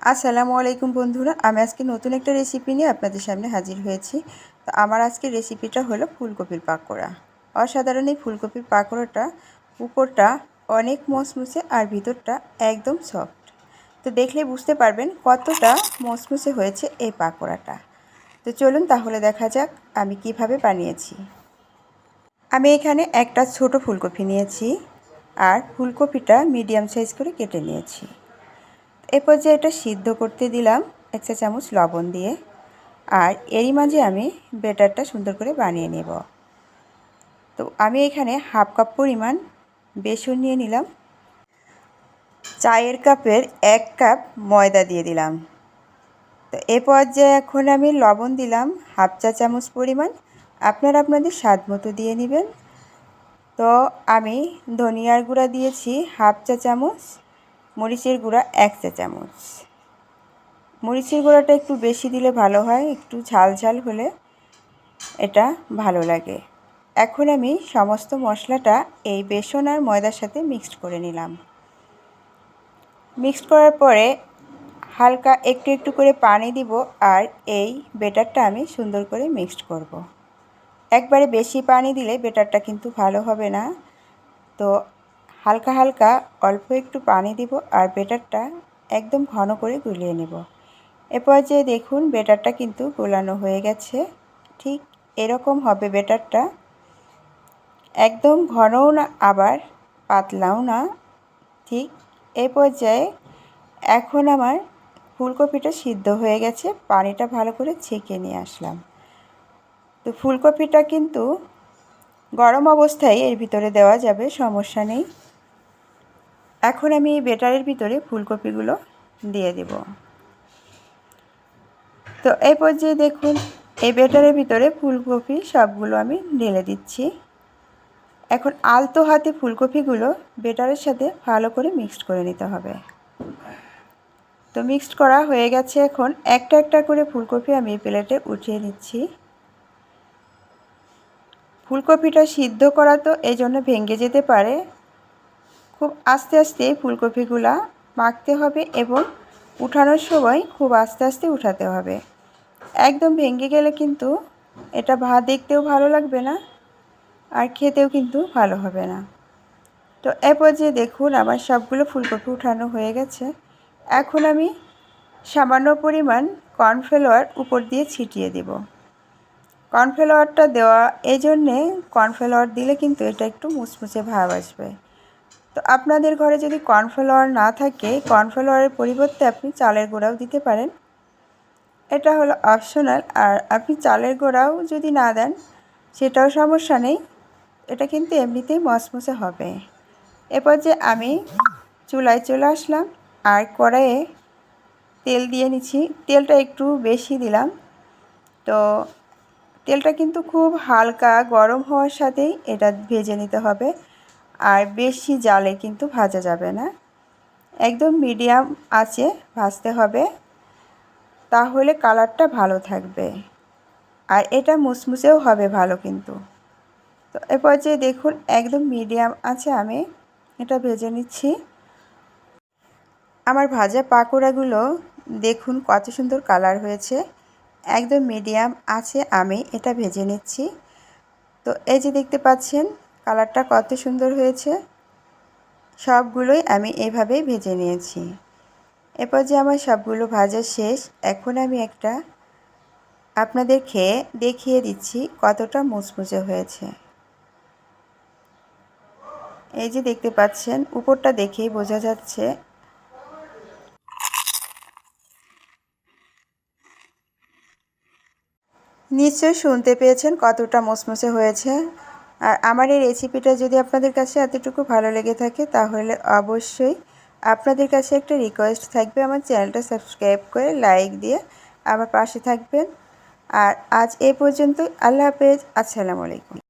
আসসালামু আলাইকুম বন্ধুরা, আমি আজকে নতুন একটা রেসিপি নিয়ে আপনাদের সামনে হাজির হয়েছি। তো আমার আজকের রেসিপিটা হলো ফুলকপির পাকোড়া। অসাধারণ এই ফুলকপির পাকোড়াটা উপরটা অনেক মসমুসে আর ভিতরটা একদম সফট তো দেখলে বুঝতে পারবেন কতটা মসমুসে হয়েছে এই পাকোড়াটা। তো চলুন তাহলে দেখা যাক আমি কীভাবে বানিয়েছি। আমি এখানে একটা ছোট ফুলকপি নিয়েছি আর ফুলকপিটা মিডিয়াম সাইজ করে কেটে নিয়েছি। এরপর যে এটা সিদ্ধ করতে দিলাম এক চা চামচ লবণ দিয়ে, আর এরই মাঝে আমি বেটারটা সুন্দর করে বানিয়ে নেব। তো আমি এখানে হাফ কাপ পরিমাণ বেসন নিয়ে নিলাম। চায়ের কাপের এক কাপ ময়দা দিয়ে দিলাম। তো এ পর্যায়ে এখন আমি লবণ দিলাম হাফ চা চামচ পরিমাণ, আপনারা আপনাদের স্বাদ মতো দিয়ে নেবেন। তো আমি ধনিয়ার গুঁড়া দিয়েছি হাফ চা চামচ। মরিচের গুঁড়া এক চা চামচ। মরিচের গুঁড়াটা একটু বেশি দিলে ভালো হয়, একটু ঝাল ঝাল হলে এটা ভালো লাগে। এখন আমি সমস্ত মশলাটা এই বেসন আর ময়দার সাথে মিক্সড করে নিলাম। মিক্সড করার পরে হালকা একটু একটু করে পানি দিব আর এই বেটারটা আমি সুন্দর করে মিক্সড করব। একবারে বেশি পানি দিলে বেটারটা কিন্তু ভালো হবে না। তো হালকা হালকা অল্প একটু পানি দিব আর বেটারটা একদম ঘন করে গুলিয়ে নেব। এরপর যে দেখুন বেটারটা কিন্তু গোলানো হয়ে গেছে। ঠিক এরকম হবে বেটারটা। একদম ঘনও না, আবার পাতলাও না। ঠিক এ পর্যায়ে এখন আমার ফুলকপিটা সিদ্ধ হয়ে গেছে, পানিটা ভালো করে ছেঁকে নিয়ে আসলাম। তো ফুলকপিটা কিন্তু গরম অবস্থায় এর ভিতরে দেওয়া যাবে, সমস্যা নেই। এখন আমি এই বেটারের ভিতরে ফুলকপিগুলো দিয়ে দেব। তো এই পর্যায়ে দেখুন, এই বেটারের ভিতরে ফুলকপি সবগুলো আমি ঢেলে দিচ্ছি। এখন আলতো হাতে ফুলকপিগুলো বেটারের সাথে ভালো করে মিক্সড করে নিতে হবে। তো মিক্সড করা হয়ে গেছে এখন, একটা একটা করে ফুলকপি আমি প্লেটে উঠিয়ে নিচ্ছি। ফুলকপিটা সিদ্ধ করা তো এই জন্য ভেঙে যেতে পারে খুব আস্তে আস্তে ফুলকপিগুলা মাখতে হবে এবং উঠানোর সময় খুব আস্তে আস্তে উঠাতে হবে। একদম ভেঙে গেলে কিন্তু এটা ভাত দেখতেও ভালো লাগবে না, আর খেতেও কিন্তু ভালো হবে না। তো এ পর্যায়ে দেখুন আমার সবগুলো ফুলকপি উঠানো হয়ে গেছে। এখন আমি সামান্য পরিমাণ কর্নফ্লাওয়ার উপর দিয়ে ছিটিয়ে দেব। কর্নফ্লাওয়ারটা দেওয়া এই জন্যে কর্নফ্লাওয়ার দিলে কিন্তু এটা একটু মুচমুচে ভাব আসবে। তো আপনাদের ঘরে যদি কর্নফ্লাওয়ার না থাকে, কর্নফ্লাওয়ারের পরিবর্তে আপনি চালের গোড়াও দিতে পারেন। এটা হলো অপশনাল। আর আপনি চালের গোড়াও যদি না দেন, সেটাও সমস্যা নেই। এটা কিন্তু এমনিতেই মসমসে হবে। এরপর যে আমি চুলায় চলে আসলাম, আর কড়াইয়ে তেল দিয়ে নিচ্ছি। তেলটা একটু বেশি দিলাম। তো তেলটা কিন্তু খুব হালকা গরম হওয়ার সাথেই এটা ভেজে নিতে হবে। আর বেশি জালে কিন্তু ভাজা যাবে না। একদম মিডিয়াম আছে ভাজতে হবে। তাহলে কালারটা ভালো থাকবে। আর এটা মুসমুসেও হবে ভালো কিন্তু। তো এরপর যে দেখুন, একদম মিডিয়াম আছে আমি এটা ভেজে নিচ্ছি। আমার ভাজা পাকোড়াগুলো দেখুন কত সুন্দর কালার হয়েছে। একদম মিডিয়াম আছে আমি এটা ভেজে নিচ্ছি। তো এই যে দেখতে পাচ্ছেন কালারটা কত সুন্দর হয়েছে? সবগুলোই আমি এভাবেই ভেজে নিয়েছি। এরপর যে আমার সবগুলো ভাজা শেষ। এখন আমি একটা আপনাদের খেয়ে দেখিয়ে দিচ্ছি কতটা মুচমুচে হয়েছে। এই যে দেখতে পাচ্ছেন, উপরটা দেখেই বোঝা যাচ্ছে। নিশ্চয়ই শুনতে পেয়েছেন কতটা মসমসে হয়েছে। আর আমার এই রেসিপিটা যদি আপনাদের কাছে এতটুকু ভালো লেগে থাকে, তাহলে অবশ্যই আপনাদের কাছে একটা রিকোয়েস্ট থাকবে আমার চ্যানেলটা সাবস্ক্রাইব করে লাইক দিয়ে আমার পাশে থাকবেন। আর আজ এ পর্যন্ত আল্লাহ হাফেজ। আসসালামু আলাইকুম।